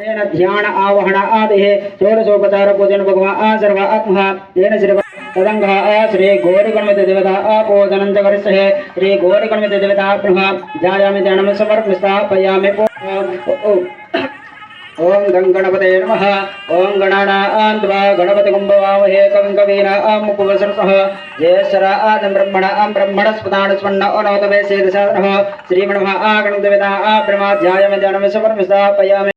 ध्यान आवहन आदिः षोडशोपचार पूजन भगवान् आ सर्व आत्मः श्री तदङ्गः श्री गौरीगणमित देवता आपोजनं च करिष्ये श्री गौरीगणमित देवता ब्रह्म जायामि ध्यानं समर्पयामि ओम गं गणपते नमः। ओम गणानान्त्वा गणपति कुम्भवामहे कविं कवीनां मुकुवसरसः ज्येष्ठरा आदं ब्रह्मण आं ब्रह्मणस्पदान स्मन्न अनोतवे सेदसादनः श्रीमणमः आगणदेवता आ ब्रह्माध्यायं ध्यानं समर्पयामि दक्षते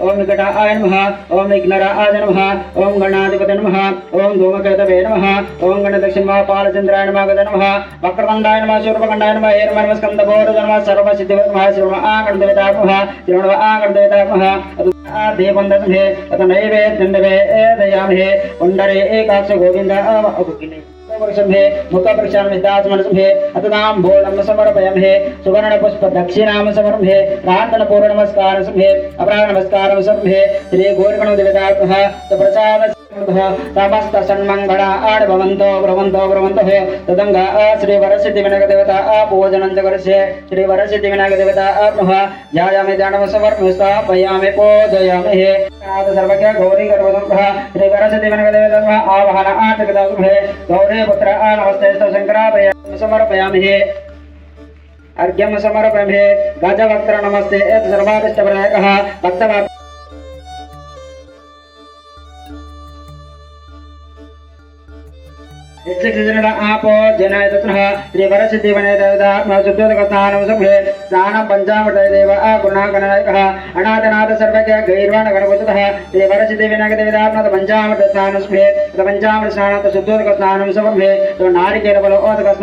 ओम निकटाय नमः, ओम विघ्नराय नमः, ओम गणाधिपते नमः, ओम धूमकेतवे नमः, ओम गणदक्षिणमः पालचन्द्राय नमः गज नमः, वक्रतुण्डाय नमः शूर्पखण्डाय नमः हेर्मर्म स्कन्दभोर नमः, सर्वसिद्धिवत् नमः श्रीमण आगणदेवता नमः श्रीमण आगणदेवता नमः देवन्दे तत नैवेद्यन्दवे दयामहे, पुण्डरे एकाक्ष गोविन्द मुखप्रक्षामहे अतदां भोलं समर्पयामहे सुवर्णपुष्प दक्षिणां समर्पहे प्रार्थनपूर्ण नमस्कार समहे अपराध नमस्कार समहे श्री गोरगण देवतात्मः प्रसाद समस्त सन्मङ्गला आड भवन्तो भ्रवन्तो भ्रवन्तो तदङ्ग श्री वरसिद्धि विनायक देवता पूजनं च करस्य श्री वरसिद्धि विनायक देवता नमः ध्यायामि समर्पयामि स्थापयामि, पूजयामि हे। सर्वज्ञ गौरी गर्भसम्भः श्री वरसिद्धि विनायक देवता आवाहन आटकदासुभे गौरी पुत्र आ, नमस्ते समर्पयामि हे। अर्घ्यं समर्पयामि हे। गजवक्त्र नमस्ते सर्वाभिष्टप्रदायकः भक्तवा आपो जनाय तत्रः श्रीवरसिद्धिवने देवतात्मा शुद्धोदक स्नानं सभे स्नानं पञ्चामृतय देव गुणागणनायकः अनाथनाथ सर्वज्ञ गैर्वाण गणपतः श्रीवरसिद्धिविनायक देवतात्मा पञ्चामृत स्नानं सभे पञ्चामृत स्नानं शुद्धोदक स्नानं सभे तो नारिकेल बलोदक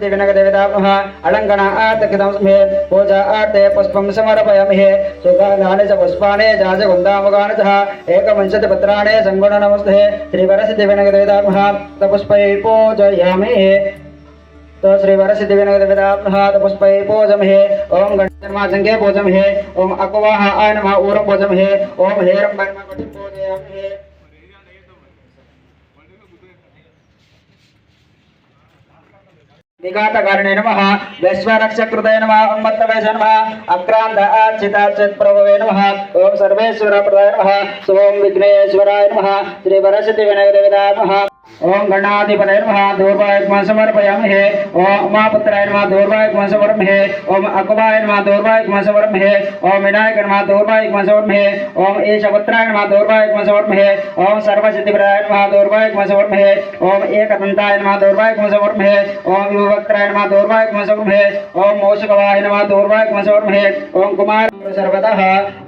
समर्पयामि देवनग देवतामः अलङ्कण आर्तकृतं स्मे पूजा आर्ते पुष्पं समर्पयामहे सुगन्धानि च पुष्पाणि जाज गुन्दामुगानि च एकविंशति पत्राणि सङ्गुण नमस्ते श्रीवरसिद्धिविनग देवतामः पुष्पै पूजयामि तो श्री वरसिद्धि विनय देवतामः पुष्पै पूजमहे ओम गणधर्मा संख्ये पूजमहे ओम अकवाह आय नमः ऊरं पूजमहे ओम हेरं वर्म पूजयामहे निघातकारणे नमः। विश्वरक्षकृते नमः उन्मत्तवेश नमः अक्रान्त आर्चिताचित् प्रभवे नमः। ॐ सर्वेश्वर प्रदाय नमः। सोम विघ्नेश्वराय नमः। श्रीवरसिद्धि विनय देवताय नमः। ओम गणाधिपतये नमः दूर्वायुग्मं समर्पयामहे ओम उमापुत्राय नमः दूर्वायुग्मं समर्पयामहे ओम अकुबाय नमः दूर्वायुग्मं समर्पयामहे ओम विनायक नमः दूर्वायुग्मं समर्पयामहे ओम ईशपुत्राय नमः दूर्वायुग्मं समर्पयामहे ओम सर्वसिद्धिप्रदाय नमः दूर्वायुग्मं समर्पयामहे ओम एकदन्ताय नमः दूर्वायुग्मं समर्पयामहे ओम युवक्त्राय नमः दूर्वायुग्मं समर्पयामहे ओम मोषकवाय नमः दूर्वायुग्मं समर्पयामहे ओम कुमार सर्वतः।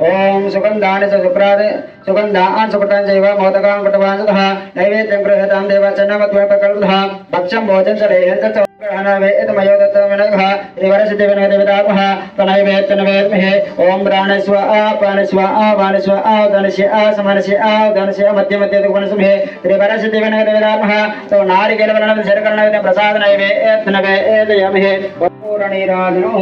ओम सुगन्धानि च सुप्रादि सुगन्धान् सुकृतान् चैव मोदकान् कृतवान् ततः नैवेद्यं गृहतां देवाचनमत्वपकल्पः भक्षं भोजन च रेहं च ग्रहणवेदमयो दत्तमनघः श्रीवरसिद्धिविनोदविदापः तनैवेत्तनवेद्महे ॐ प्राणस्व आ आ वाणस्व आ धनस्य आ समनस्य आ धनस्य मध्य मध्य दुगुणसुमहे श्रीवरसिद्धिविनोदविदापः तो नारिकेलवरणं शरकर्णवेद प्रसाद नैवेद्यनवेद्यमहे पूरणीराजनो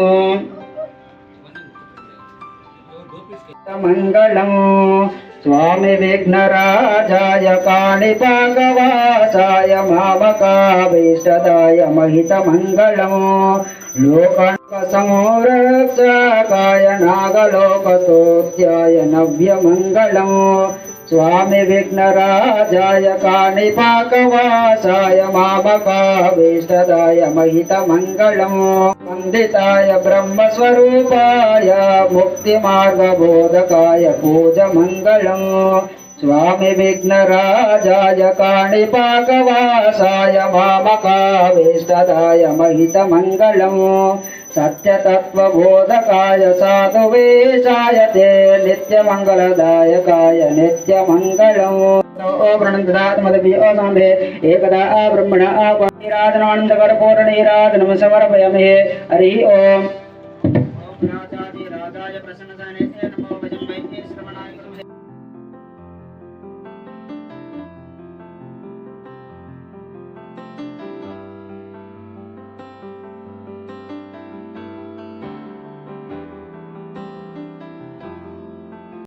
मङ्गलम् స్వామి విఘ్నరాజాయ కాణిపాకవాసాయ మామకావేశదాయ మహితమంగళము లోక సమోరక్షకాయ నాగలోకతోధ్యాయ నవ్యమంగళము స్వామి విఘ్నరాజాయ కాణిపాకవాసాయ మామకావేష్టదాయ మహితమంగళము వందితాయ బ్రహ్మస్వరూపాయ ముక్తిమార్గబోధకాయ పూజమంగళము స్వామి విఘ్నరాజాయ కాణిపాకవాసాయ మామకావేష్టదాయ మహితమంగళము साधुवेशाय ते नित्यमङ्गलदायकाय नित्यमङ्गलम् प्रणन्तदात्मदपि असाम्भे एकदा ब्रह्मण आपराधनानन्दकर्पूरणीराधनं समर्पयामहे हरिः ओम् राजाधिराजाय प्रसन्नसने नमो